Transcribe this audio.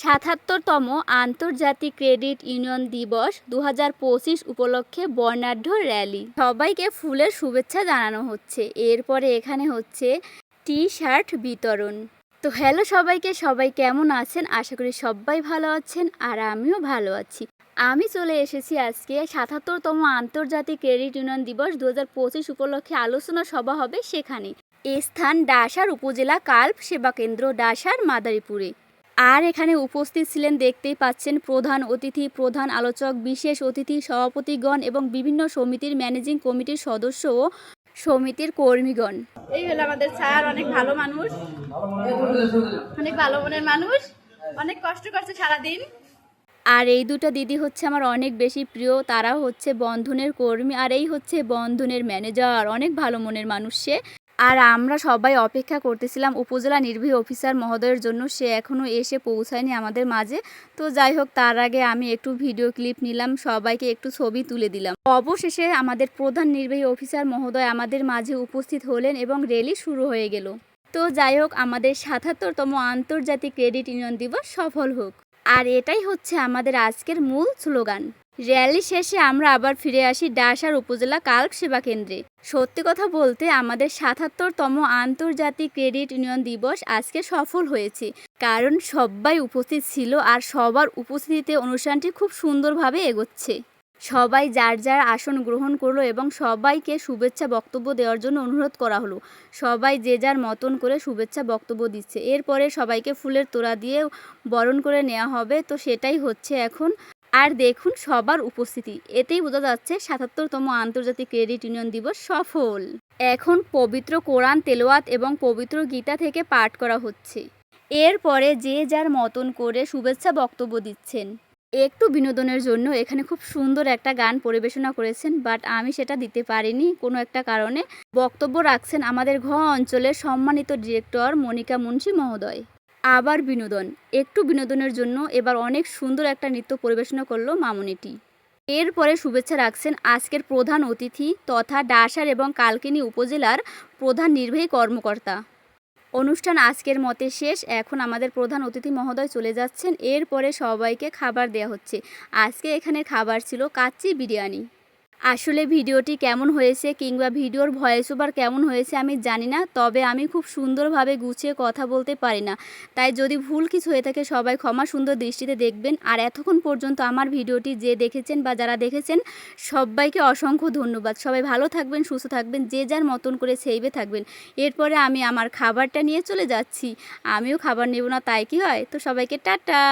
সাতাত্তরতম আন্তর্জাতিক credit union দিবস দু উপলক্ষে বর্ণাঢ্য র্যালি। সবাইকে ফুলের শুভেচ্ছা জানানো হচ্ছে। এরপরে এখানে হচ্ছে টি শার্ট বিতরণ। তো হ্যালো সবাইকে, সবাই কেমন আছেন? আশা করি সবাই ভালো আছেন আর আমিও ভালো আছি। আমি চলে এসেছি আজকে সাতাত্তরতম আন্তর্জাতিক ক্রেডিট ইউনিয়ন দিবস দু উপলক্ষে আলোচনা সভা হবে সেখানে। এ স্থান ডাসার উপজেলা কাল্প সেবা কেন্দ্র, ডাসার মাদারীপুরে। আর এখানে উপস্থিত ছিলেন দেখতেই পাচ্ছেন প্রধান অতিথি, প্রধান আলোচক, বিশেষ অতিথি, সভাপতিগণ এবং বিভিন্ন সমিতির ম্যানেজিং কমিটির সদস্য ও সমিতির কর্মীগণ। এই হলো আমাদের স্যার, অনেক ভালো মানুষ। অনেক ভালো মনের মানুষ। অনেক কষ্ট করছে সারাদিন। আর এই দুটো দিদি হচ্ছে আমার অনেক বেশি প্রিয় তারা হচ্ছে বন্ধনের কর্মী, আর এই হচ্ছে বন্ধনের ম্যানেজার। অনেক ভালো মনের মানুষ সে। আর আমরা সবাই অপেক্ষা করতেছিলাম উপজেলা নির্বাহী অফিসার মহোদয়ের জন্য। সে এখনও এসে পৌঁছায়নি আমাদের মাঝে। তো যাই হোক, তার আগে আমি একটু ভিডিও ক্লিপ নিলাম। সবাইকে একটু ছবি তুলে দিলাম। অবশেষে আমাদের প্রধান নির্বাহী অফিসার মহোদয় আমাদের মাঝে উপস্থিত হলেন এবং র্যালি শুরু হয়ে গেল। তো যাই হোক, আমাদের সাতাত্তরতম আন্তর্জাতিক ক্রেডিট ইউনিয়ন দিবস সফল হোক। আর এটাই হচ্ছে আমাদের আজকের মূল স্লোগান। র্যালি শেষে আমরা আবার ফিরে আসি ডাসার উপজেলা কাল্ক সেবা কেন্দ্রে। সত্যি কথা বলতে আমাদের সাতাত্তরতম আন্তর্জাতিক ক্রেডিট ইউনিয়ন দিবস আজকে সফল হয়েছে, কারণ সবাই উপস্থিত ছিল আর সবার উপস্থিতিতে অনুষ্ঠানটি খুব সুন্দরভাবে এগোচ্ছে। সবাই যার যার আসন গ্রহণ করল এবং সবাইকে শুভেচ্ছা বক্তব্য দেওয়ার জন্য অনুরোধ করা হলো। সবাই যে যার মতন করে শুভেচ্ছা বক্তব্য দিচ্ছে। এরপরে সবাইকে ফুলের তোড়া দিয়ে বরণ করে নেওয়া হবে, তো সেটাই হচ্ছে এখন আর দেখুন সবার উপস্থিতি। এতেই বোঝা যাচ্ছে সাতাত্তরতম আন্তর্জাতিক ক্রেডিট ইউনিয়ন দিবস সফল। এখন পবিত্র কোরআন তেলোয়াত এবং পবিত্র গীতা থেকে পাঠ করা হচ্ছে। এরপরে যে যার মতন করে শুভেচ্ছা বক্তব্য দিচ্ছেন। একটু বিনোদনের জন্য এখানে খুব সুন্দর একটা গান পরিবেশনা করেছেন, বাট আমি সেটা দিতে পারিনি কোনো একটা কারণে। বক্তব্য রাখছেন আমাদের ঘ অঞ্চলের সম্মানিত ডিরেক্টর মনিকা মুন্সি মহোদয়। আবার বিনোদন। একটু বিনোদনের জন্য এবার অনেক সুন্দর একটা নৃত্য পরিবেশনা করল মামুনিটি। এরপরে শুভেচ্ছা রাখছেন আজকের প্রধান অতিথি তথা ডাসার এবং কালকিনি উপজেলার প্রধান নির্বাহী কর্মকর্তা। অনুষ্ঠান আজকের মতে শেষ, এখন আমাদের প্রধান অতিথি মহোদয় চলে যাচ্ছেন। এরপরে সবাইকে খাবার দেওয়া হচ্ছে। আজকে এখানে খাবার ছিল কাচ্চি বিরিয়ানি। আসলে ভিডিওটি কেমন হয়েছে কিংবা ভিডিওর ভয়েস ওভার কেমন হয়েছে আমি জানি না, তবে আমি খুব সুন্দরভাবে গুছিয়ে কথা বলতে পারি না। তাই যদি ভুল কিছু হয়ে থাকে সবাই ক্ষমা সুন্দর দৃষ্টিতে দেখবেন। আর এতক্ষণ পর্যন্ত আমার ভিডিওটি যে দেখেছেন বা যারা দেখেছেন, সবাইকে অসংখ্য ধন্যবাদ। সবাই ভালো থাকবেন, সুস্থ থাকবেন, যে যার মতন করে সেইবে থাকবেন। এরপরে আমি আমার খাবারটা নিয়ে চলে যাচ্ছি। আমিও খাবার নেব না, তাই কি হয়? তো সবাইকে টাটা!